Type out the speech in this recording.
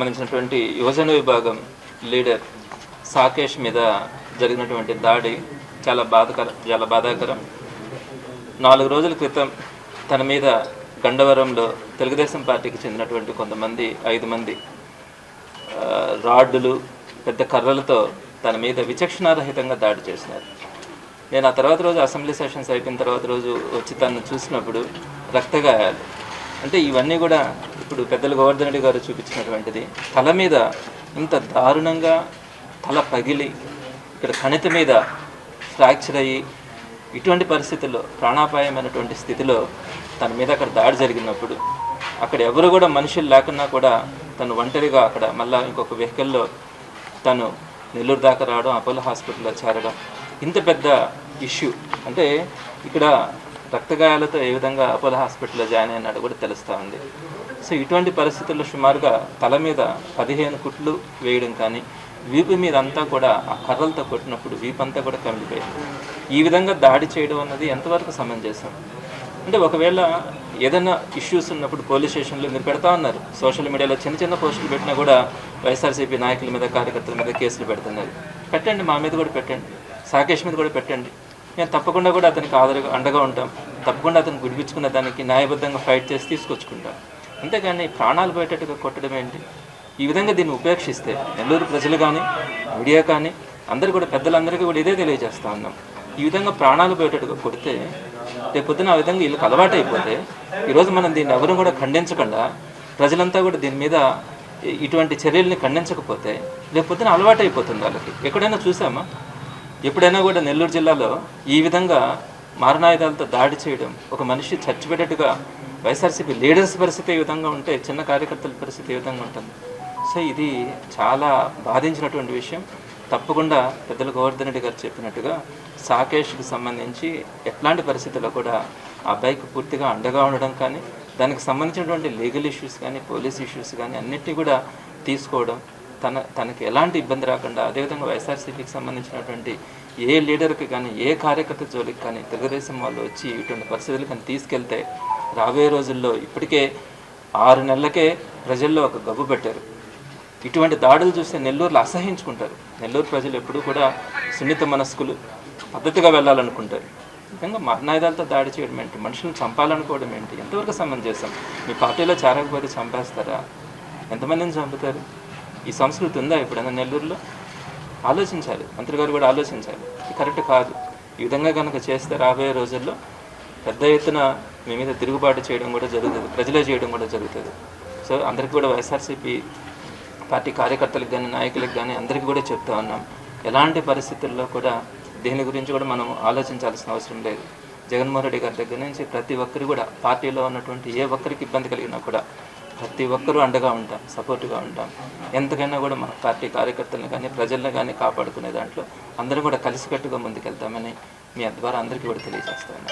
సంబంధించినటువంటి యువజన విభాగం లీడర్ సాకేష్ మీద జరిగినటువంటి దాడి చాలా బాధకరం చాలా బాధాకరం. నాలుగు రోజుల క్రితం తన మీద గండవరంలో తెలుగుదేశం పార్టీకి చెందినటువంటి కొంతమంది ఐదు మంది రాడ్లు రాడ్డులు పెద్ద కర్రలతో తన మీద విచక్షణారహితంగా దాడి చేసినారు. నేను ఆ తర్వాత రోజు అసెంబ్లీ సెషన్స్ అయిపోయిన తర్వాత రోజు వచ్చి తను చూసినప్పుడు రక్తగాయాలు అంటే ఇవన్నీ కూడా ఇప్పుడు పెద్దలు గోవర్ధన్ రెడ్డి గారు చూపించినటువంటిది తల మీద ఇంత దారుణంగా తల పగిలి ఇక్కడ కణిత మీద ఫ్రాక్చర్ అయ్యి ఇటువంటి పరిస్థితుల్లో ప్రాణాపాయమైనటువంటి స్థితిలో తన మీద అక్కడ దాడి జరిగినప్పుడు అక్కడ ఎవరు కూడా మనుషులు లేకున్నా కూడా తను ఒంటరిగా అక్కడ మళ్ళీ ఇంకొక వెహికల్లో తను నెల్లూరు దాకా రావడం అపోలో హాస్పిటల్లో చేరడం ఇంత పెద్ద ఇష్యూ. అంటే ఇక్కడ రక్తగాయాలతో ఏ విధంగా అపోలో హాస్పిటల్లో జాయిన్ అయినాడు కూడా తెలుస్తూ ఉంది. సో ఇటువంటి పరిస్థితుల్లో సుమారుగా తల మీద పదిహేను కుట్లు వేయడం కానీ వీపు మీద అంతా కూడా ఆ కర్రలతో కొట్టినప్పుడు వీపు అంతా కూడా కమిలిపోయింది. ఈ విధంగా దాడి చేయడం అన్నది ఎంతవరకు సమంజసం? అంటే ఒకవేళ ఏదైనా ఇష్యూస్ ఉన్నప్పుడు పోలీస్ స్టేషన్లో మీరు పెడతా ఉన్నారు. సోషల్ మీడియాలో చిన్న చిన్న పోస్టులు పెట్టినా కూడా వైఎస్ఆర్సీపీ నాయకుల మీద కార్యకర్తల మీద కేసులు పెడుతున్నారు. పెట్టండి మా మీద కూడా పెట్టండి. సాకేష్ మీద కూడా పెట్టండి. మేము తప్పకుండా కూడా అతనికి ఆదరగా అండగా ఉంటాం. తప్పకుండా అతను గుడిపించుకున్న దానికి న్యాయబద్ధంగా ఫైట్ చేసి తీసుకొచ్చుకుంటాం. అంతేగాని ప్రాణాలు పోయేటట్టుగా కొట్టడం ఏంటి? ఈ విధంగా దీన్ని ఉపేక్షిస్తే నెల్లూరు ప్రజలు కానీ మీడియా కానీ అందరు కూడా పెద్దలందరికీ కూడా ఇదే తెలియజేస్తా ఉన్నాం. ఈ విధంగా ప్రాణాలు పోయేటట్టుగా కొడితే రేపు పొద్దున ఆ విధంగా వీళ్ళకి అలవాటు అయిపోతే ఈరోజు మనం దీన్ని ఎవరు కూడా ఖండించకుండా ప్రజలంతా కూడా దీని మీద ఇటువంటి చర్యల్ని ఖండించకపోతే రేపు పొద్దున అలవాటు అయిపోతుంది వాళ్ళకి. ఎక్కడైనా చూసామా? ఎప్పుడైనా కూడా నెల్లూరు జిల్లాలో ఈ విధంగా మారణాయుధాలతో దాడి చేయడం ఒక మనిషి చచ్చిపెట్టేట్టుగా వైఎస్ఆర్సీపీ లీడర్స్ పరిస్థితి ఈ విధంగా ఉంటే చిన్న కార్యకర్తల పరిస్థితి ఏ విధంగా ఉంటుంది. సో ఇది చాలా బాధించినటువంటి విషయం. తప్పకుండా పెద్దల గోవర్ధన్ రెడ్డి గారు చెప్పినట్టుగా సాకేష్కి సంబంధించి ఎట్లాంటి పరిస్థితుల్లో కూడా ఆ అబ్బాయికి పూర్తిగా అండగా ఉండడం కానీ దానికి సంబంధించినటువంటి లీగల్ ఇష్యూస్ కానీ పోలీస్ ఇష్యూస్ కానీ అన్నిటినీ కూడా తీసుకోవడం తన తనకి ఎలాంటి ఇబ్బంది రాకుండా అదేవిధంగా వైఎస్ఆర్సీపీకి సంబంధించినటువంటి ఏ లీడర్కి కానీ ఏ కార్యకర్త జోలికి కానీ తెలుగుదేశం వాళ్ళు వచ్చి ఇటువంటి పరిస్థితులు కానీ తీసుకెళ్తే రాబోయే రోజుల్లో ఇప్పటికే ఆరు నెలలకే ప్రజల్లో ఒక గబ్బు పెట్టారు. ఇటువంటి దాడులు చూస్తే నెల్లూరులో అసహించుకుంటారు. నెల్లూరు ప్రజలు ఎప్పుడూ కూడా సున్నిత మనస్కులు పద్ధతిగా వెళ్ళాలనుకుంటారు. నిజంగా మరణాయుధాలతో దాడి చేయడం ఏంటి? మనుషులను చంపాలనుకోవడం ఏంటి? ఎంతవరకు సమంజసం మీ పార్టీలో చేరకపోతే చంపేస్తారా? ఎంతమందిని చంపుతారు? ఈ సంస్కృతి ఉందా ఎప్పుడైనా నెల్లూరులో? ఆలోచించాలి. మంత్రి గారు కూడా ఆలోచించాలి. కరెక్ట్ కాదు. ఈ విధంగా కనుక చేస్తే రాబోయే రోజుల్లో పెద్ద ఎత్తున మీ మీద తిరుగుబాటు చేయడం కూడా జరుగుతుంది. ప్రజలే చేయడం కూడా జరుగుతుంది. సో అందరికీ కూడా వైఎస్ఆర్సీపీ పార్టీ కార్యకర్తలకు కానీ నాయకులకు కానీ అందరికీ కూడా చెప్తా ఉన్నాం. ఎలాంటి పరిస్థితుల్లో కూడా దీని గురించి కూడా మనం ఆలోచించాల్సిన అవసరం లేదు. జగన్మోహన్ రెడ్డి గారి దగ్గర నుంచి ప్రతి ఒక్కరు కూడా పార్టీలో ఉన్నటువంటి ఏ ఒక్కరికి ఇబ్బంది కలిగినా కూడా ప్రతి ఒక్కరూ అండగా ఉంటాం సపోర్ట్గా ఉంటాం. ఎంతకైనా కూడా మన పార్టీ కార్యకర్తలను కానీ ప్రజలను కానీ కాపాడుకునే దాంట్లో అందరూ కూడా కలిసికట్టుగా ముందుకెళ్తామని మీ ద్వారా అందరికీ కూడా తెలియజేస్తాను